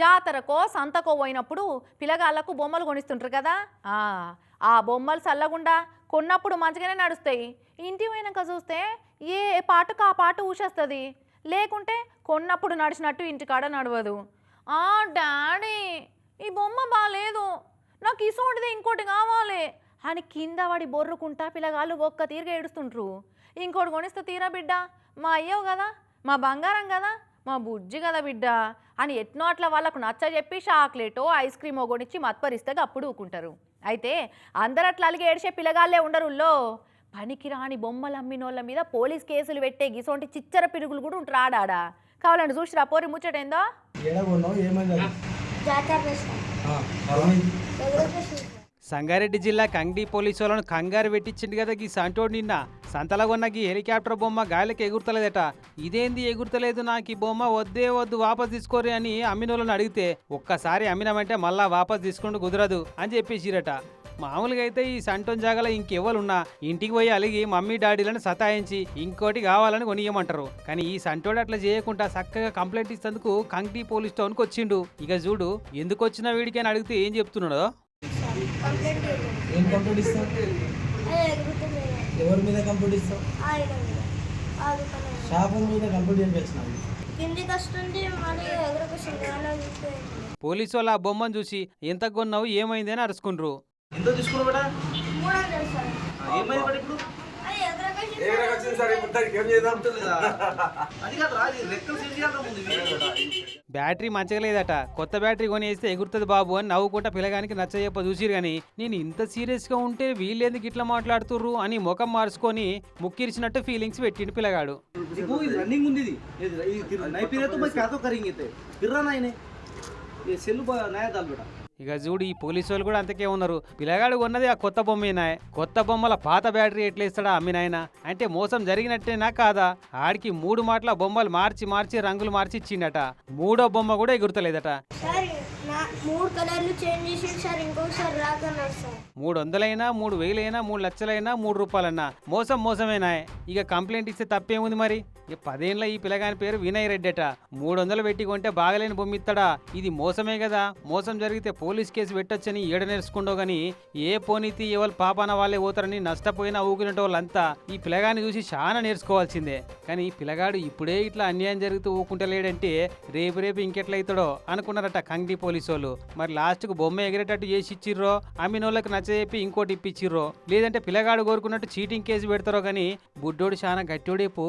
జాతరకో సంతకో పోయినప్పుడు పిల్లగాళ్ళకు బొమ్మలు కొనిస్తుంటారు కదా? ఆ, బొమ్మలు చల్లగుండా కొన్నప్పుడు మంచిగానే నడుస్తాయి. ఇంటి పోయినాక చూస్తే ఏ పాటకు ఆ పాట ఊసేస్తుంది. లేకుంటే కొన్నప్పుడు నడిచినట్టు ఇంటికాడ నడవదు. ఆ డాడీ ఈ బొమ్మ బాగాలేదు నాకు ఇసోటిది ఇంకోటి కావాలి అని కింద వాడి బొర్రుకుంటా పిల్లగాళ్ళు ఒక్క తీరుగా ఏడుస్తుంటారు. ఇంకోటి కొనిస్తే తీరా బిడ్డ మా అయ్యవు కదా మా బంగారం కదా మా బుజ్జి కదా బిడ్డ అని ఎట్నో అట్లా వాళ్ళకు నచ్చ చెప్పి చాక్లెటో ఐస్ క్రీమో కొనిచ్చి మత్పరిస్తే అప్పుడు ఊకుంటారు. అయితే అందరు అట్లా అలిగి ఏడిచే పిల్లగాళ్ళే ఉండరుల్లో. పనికిరాని బొమ్మలు అమ్మినోళ్ళ మీద పోలీస్ కేసులు పెట్టే గిసోంటి చిచ్చర పిరుగులు కూడా ఉంటారు ఆడాడా? కావాలండి చూసిరా పోరి ముచ్చటేందో ఏమైంది సంగారెడ్డి జిల్లా కంగ్డి పోలీసులను కంగారు పెట్టించింది కదా ఈ సంటోడు నిన్న. సంతలో గీ హెలికాప్టర్ బొమ్మ గాలికి ఎగురుతలేదట. ఇదేంది ఎగురుతలేదు నాకు ఈ బొమ్మ? వద్దే వద్దు వాపస్ తీసుకోరు అని అమ్మినోళ్ళని అడిగితే ఒక్కసారి అమ్మినామంటే మళ్ళా వాపస్ తీసుకుంటూ కుదరదు అని చెప్పేసిరట. మామూలుగా అయితే ఈ సంటోన్ జాగల ఇంకెవ్వరున్నా ఇంటికి పోయి అలిగి మమ్మీ డాడీలను సతాయించి ఇంకోటి కావాలని కొనియమంటారు. కానీ ఈ సంటోడు అట్లా చేయకుండా చక్కగా కంప్లైంట్ ఇస్తేందుకు కంగ్టీ పోలీస్ టౌన్కి వచ్చిండు ఇక చూడు ఎందుకు వచ్చిన వీడికి అని అడిగితే ఏం చెప్తున్నాడో? ఏం కంప్లీట్ ఇస్తావు? ఎగురుతుంది ఎవరి మీద కంప్లీట్ ఇస్తావు? ఆదుకున్నాను షాపుల మీద కంప్లీట్ చేయించినావు కిందికి వస్తుంది మళ్ళీ ఎగురుకొస్తుంది అలా చూస్తే. పోలీసు వాళ్ళు ఆ బొమ్మను చూసి ఎంత కొన్నావు? ఏమైంది? అని అరుచుకుండ్రు. ఎంత తీసుకున్నావు ఏమైంది ఇప్పుడు? బ్యాటరీ మంచిగా లేదట. కొత్త బ్యాటరీ కొని వేస్తే ఎగురుతుంది బాబు అని నవ్వుకుంటా పిలగానికి నచ్చజెప్ప చూసిరు కానీ నేను ఇంత సీరియస్గా ఉంటే వీళ్ళేందుకు ఇట్లా మాట్లాడుతుర్రు? అని ముఖం మార్చుకొని ముక్కిరిచినట్టు ఫీలింగ్స్ పెట్టిండు పిలగాడు రన్నింగ్ ఉంది నాయ ఇక చూడు ఈ పోలీసు వాళ్ళు కూడా అంతకే ఉన్నారు. పిల్లగాడు ఉన్నది ఆ కొత్త బొమ్మ కొత్త బొమ్మల పాత బ్యాటరీ ఎట్లా ఇస్తాడా అమ్మినాయన అంటే మోసం జరిగినట్టేనా కాదా? ఆడికి మూడు మాటల బొమ్మలు మార్చి మార్చి రంగులు మార్చి ఇచ్చిండట. మూడో బొమ్మ కూడా ఎగురతలేదట. నా మూడు కలర్లు చేంజ్ చేసి సార్ ఇంకొకసారి రాకన్నారు సార్. మూడు వందలైనా మూడు వేలైనా మూడు లక్షలైనా మూడు రూపాయలన్నా. మోసం మోసమేనా? ఇక కంప్లైంట్ ఇస్తే తప్పేముంది మరి? ఇక పదేళ్ళ ఈ పిల్లగాని పేరు వినయ్ రెడ్డి అట మూడు వందలు పెట్టి కొంటే బాగలేని బొమ్మ ఇస్తాడా ఇది మోసమే కదా. మోసం జరిగితే పోలీస్ కేసు పెట్టొచ్చని ఏడ నేర్చుకుండో గాని ఏ పోనీతి ఎవరు పాపాన వాళ్ళే పోతారని నష్టపోయినా ఊగినట్టు వాళ్ళంతా ఈ పిల్లగాని చూసి చాలా నేర్చుకోవాల్సిందే. కానీ ఈ పిల్లగాడు ఇప్పుడే ఇట్లా అన్యాయం జరుగుతూ ఊకుంటలేడంటే రేపు రేపు ఇంకెట్లయితాడో అనుకున్నారట కంగ్డి పోలీసు వాళ్ళు మరి లాస్ట్కు బొమ్మ ఎగిరేటట్టు చేసి ఇచ్చిర్రో? అమ్మినోళ్ళకి నచ్చజెప్పి ఇంకోటి ఇప్పించిర్రో లేదంటే పిల్లగాడు కోరుకున్నట్టు చీటింగ్ కేసు పెడతారో కానీ బుడ్డోడు చాలా గట్టోడే పో